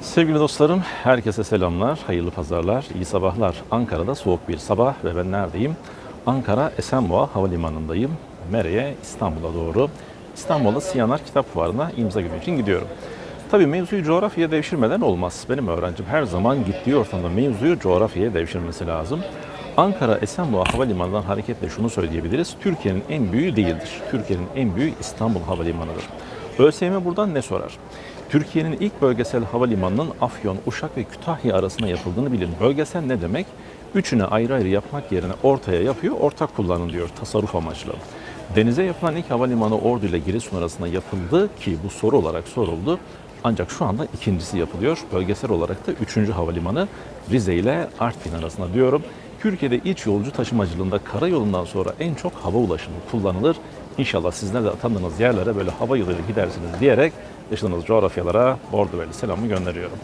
Sevgili dostlarım, herkese selamlar, hayırlı pazarlar, iyi sabahlar. Ankara'da soğuk bir sabah ve ben neredeyim? Ankara Esenboğa Havalimanı'ndayım. Mere'ye, İstanbul'a doğru. İstanbul'da Siyanar Kitap Fuarı'na imza günü için gidiyorum. Tabii mevzuyu coğrafyaya devşirmeden olmaz. Benim öğrencim her zaman gittiği ortamda mevzuyu coğrafyaya devşirmesi lazım. Ankara Esenboğa Havalimanı'ndan hareketle şunu söyleyebiliriz. Türkiye'nin en büyüğü değildir. Türkiye'nin en büyüğü İstanbul Havalimanı'dır. ÖSYM buradan ne sorar? Türkiye'nin ilk bölgesel havalimanının Afyon, Uşak ve Kütahya arasında yapıldığını bilin. Bölgesel ne demek? Üçüne ayrı ayrı yapmak yerine ortaya yapıyor, ortak kullanın diyor tasarruf amaçlı. Denize yapılan ilk havalimanı Ordu ile Giresun arasında yapıldı ki bu soru olarak soruldu. Ancak şu anda ikincisi yapılıyor. Bölgesel olarak da üçüncü havalimanı Rize ile Artvin arasında diyorum. Türkiye'de iç yolcu taşımacılığında karayolundan sonra en çok hava ulaşımı kullanılır. İnşallah sizler de atandığınız yerlere böyle hava yoluyla gidersiniz diyerek yaşadığınız coğrafyalara bordo ve selamı gönderiyorum.